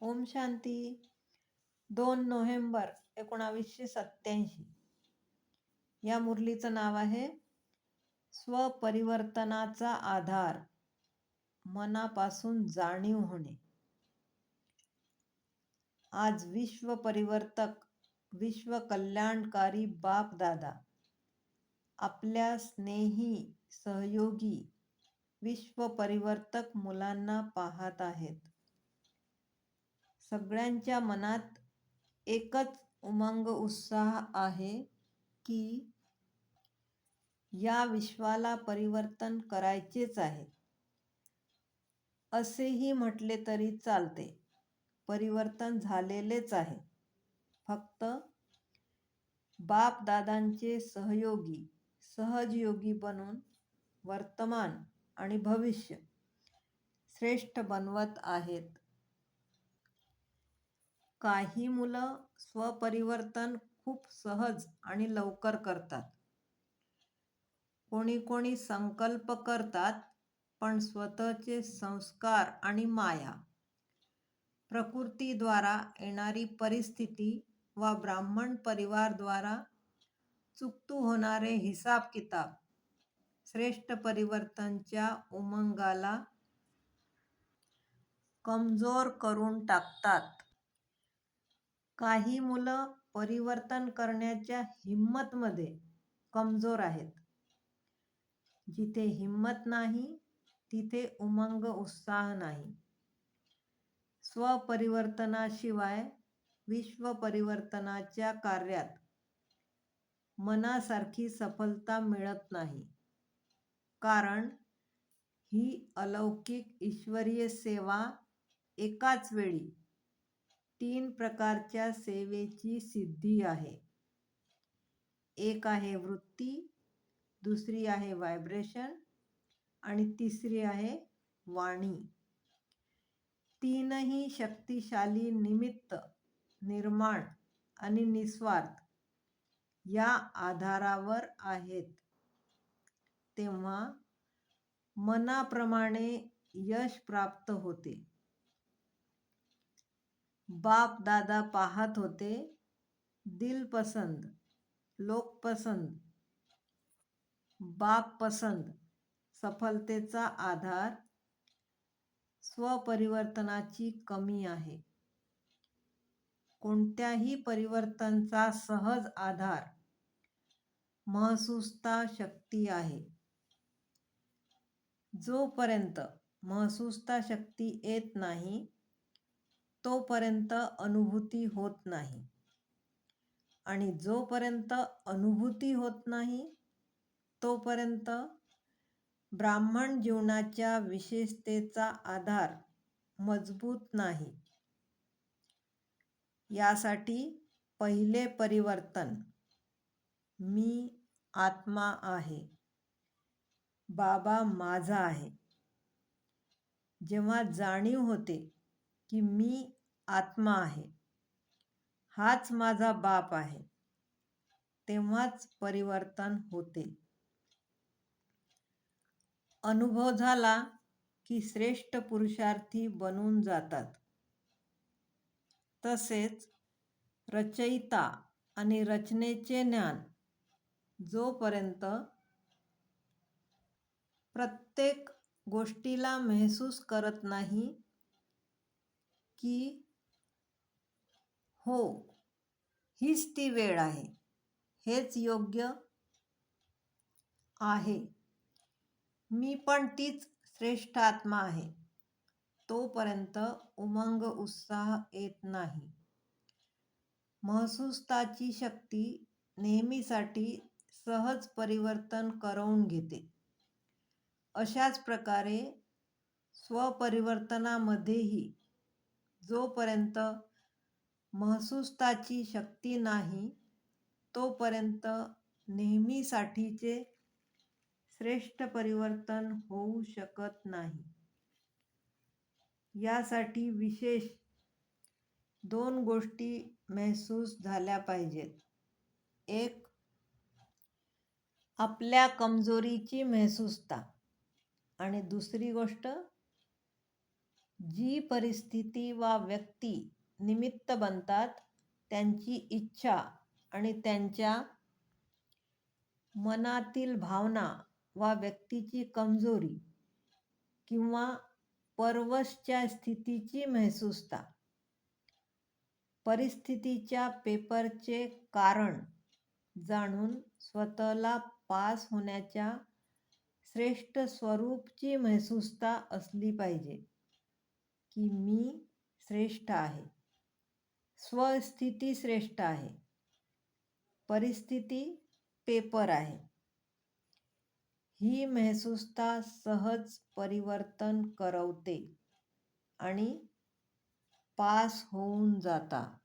ओम शांती. दोन नोव्हेंबर एकोणावीसशे सत्याऐंशी या मुरलीचं नाव आहे स्वपरिवर्तनाचा आधार. मनापासून जाणीव होणे. आज विश्व परिवर्तक विश्व कल्याणकारी बाप दादा आपल्या स्नेही सहयोगी विश्व परिवर्तक मुलांना पाहत आहेत. सगळ्यांच्या मनात एकच उमंग उत्साह आहे की या विश्वाला परिवर्तन करायचेच आहे. असेही म्हटले तरी चालते. परिवर्तन झालेलेच आहे. फक्त बापदादांचे सहयोगी सहजयोगी बनून वर्तमान आणि भविष्य श्रेष्ठ बनवत आहेत. काही मुलं स्वपरिवर्तन खूप सहज आणि लवकर करतात. कोणी कोणी संकल्प करतात पण स्वतःचे संस्कार आणि माया. प्रकृतीद्वारा येणारी परिस्थिती वा ब्राह्मण परिवारद्वारा चुकतू होणारे हिसाब किताब श्रेष्ठ परिवर्तनच्या उमंगाला कमजोर करून टाकतात. काही मुलं परिवर्तन करण्याच्या हिंमतमध्ये कमजोर आहेत. जिथे हिंमत नाही तिथे उमंग उत्साह नाही. स्वपरिवर्तनाशिवाय विश्व परिवर्तनाच्या कार्यात मनासारखी सफलता मिळत नाही. कारण ही अलौकिक ईश्वरीय सेवा एकाच वेळी तीन प्रकारच्या सेवेची सिद्धी आहे. एक आहे वृत्ती दुसरी आहे व्हायब्रेशन आणि तिसरी आहे वाणी. तीनही शक्तिशाली निमित्त निर्माण आणि निस्वार्थ या आधारावर आहेत. तेव्हा मनाप्रमाणे यश प्राप्त होते. बाप दादा पाहत होते दिलपसंद लोकपसंद बाप पसंद सफलतेचा आधार स्वपरिवर्तनाची कमी आहे. कोणत्याही परिवर्तनचा सहज आधार महसूसता शक्ती आहे. जोपर्यंत महसूसता शक्ती येत नाही तोपर्यंत अनुभूती होत नाही. आणि जोपर्यंत अनुभूती होत नाही तोपर्यंत ब्राह्मण जीवनाच्या विशेषतेचा आधार मजबूत नाही. यासाठी पहिले परिवर्तन मी आत्मा आहे बाबा माझा आहे. जेव्हा जाणीव होते की मी आत्मा आहे. हाच माझा बाप आहे. तेव्हाच परिवर्तन होते. अनुभव झाला की श्रेष्ठ पुरुषार्थी बनून जातात. तसेच रचयिता आणि रचनेचे ज्ञान जोपर्यंत प्रत्येक गोष्टीला महसूस करत नाही की हो हीच ती वेळ आहे. हेच योग्य आहे. मी पण तीच श्रेष्ठ आत्मा आहे. तोपर्यंत उमंग उत्साह येत नाही. महसूसताची शक्ती नेहमीसाठी सहज परिवर्तन करवून घेते. अशाच प्रकारे स्वपरिवर्तनामध्येही जोपर्यंत महसूसताची शक्ती नाही तोपर्यंत नेहमीसाठीचे श्रेष्ठ परिवर्तन होऊ शकत नाही. यासाठी विशेष दोन गोष्टी महसूस झाल्या पाहिजेत. एक आपल्या कमजोरीची महसूसता. आणि दुसरी गोष्ट जी परिस्थिती वा व्यक्ती निमित्त बनतात त्यांची इच्छा आणि त्यांच्या मनातील भावना वा व्यक्तीची कमजोरी किंवा पर्वसच्या स्थितीची महसूसता. परिस्थितीच्या पेपरचे कारण जाणून स्वतःला पास होण्याच्या श्रेष्ठ स्वरूपची महसूसता असली पाहिजे की मी श्रेष्ठ आहे. स्वस्थिती श्रेष्ठ आहे. परिस्थिती पेपर आहे. ही महसूसता सहज परिवर्तन करवते आणि पास होऊन जाता.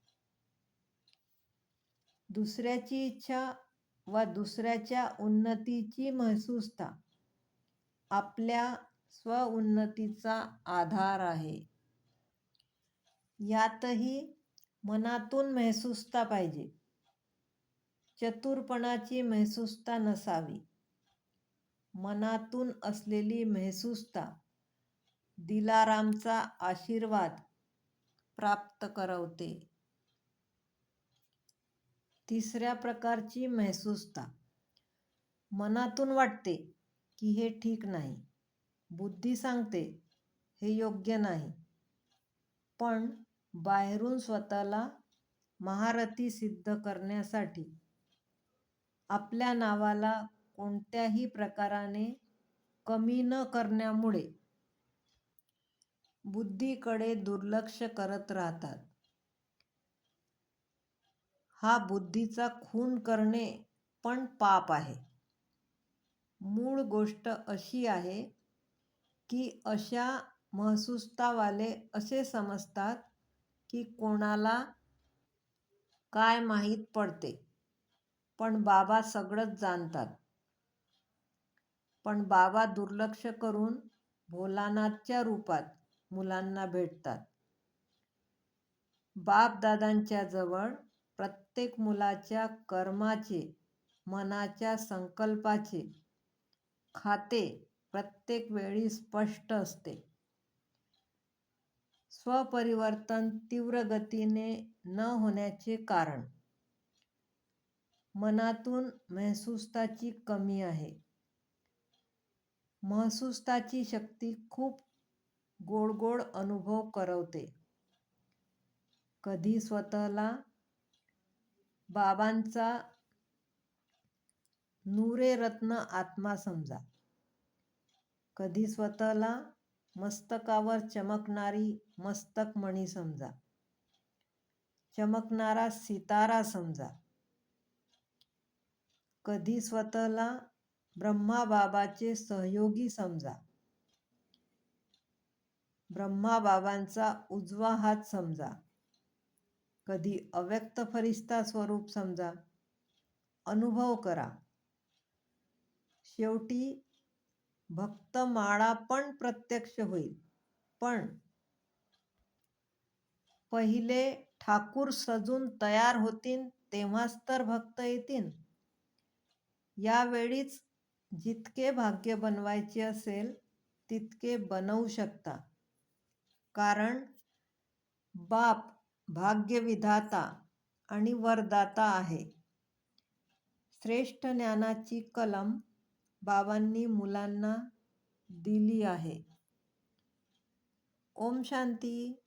दुसऱ्याची इच्छा व दुसऱ्याच्या उन्नतीची महसूसता आपल्या स्वउन्नतीचा आधार आहे. यातही मनातून महसूसता पाहिजे. चतुरपणाची महसूसता नसावी. मनातून असलेली महसूसता दिलारामचा आशीर्वाद प्राप्त करवते. तिसऱ्या प्रकारची महसूसता. मनातून वाटते की हे ठीक नाही. बुद्धी सांगते हे योग्य नाही. पण बाहेरून स्वतःला महारथी सिद्ध करण्यासाठी आपल्या नावाला कोणत्याही प्रकाराने कमी न करण्यामुळे बुद्धीकडे दुर्लक्ष करत राहतात. हा बुद्धीचा खून करणे पण पाप आहे. मूळ गोष्ट अशी आहे की अशा महसूसतावाले असे समजतात की कोणाला काय माहीत पडते. पण बाबा सगळंच जाणतात. पण बाबा दुर्लक्ष करून भोलानाथच्या रूपात मुलांना भेटतात. बापदादांच्या जवळ प्रत्येक मुलाच्या कर्माचे मनाच्या संकल्पाचे खाते प्रत्येक वेळी स्पष्ट असते. स्वपरिवर्तन तीव्र गतीने न होण्याचे कारण. मनातून महसूसताची कमी आहे. महसूसताची शक्ती खूप गोड गोड अनुभव करवते. कधी स्वतःला बाबांचा नूरे रत्न आत्मा समजा. कधी स्वतःला मस्तकावर चमकणारी मस्तकमणी समजा. चमकणारा सितारा समजा. कधी स्वतःला ब्रह्माबाबाचे सहयोगी समजा. ब्रह्माबाबांचा उजवा हात समजा. कधी अव्यक्त फरिस्ता स्वरूप समजा. अनुभव करा. शेवटी भक्तमाळा पण प्रत्यक्ष होईल. पण पहिले ठाकूर सजून तयार होतील तेव्हाच तर भक्त येतील यावेळीच जितके भाग्य बनवायचे असेल तितके बनवू शकता. कारण बाप भाग्यविधाता आणि वरदाता आहे. श्रेष्ठ ज्ञानाची कलम बाबांनी मुलांना दिली आहे. ओम शांती.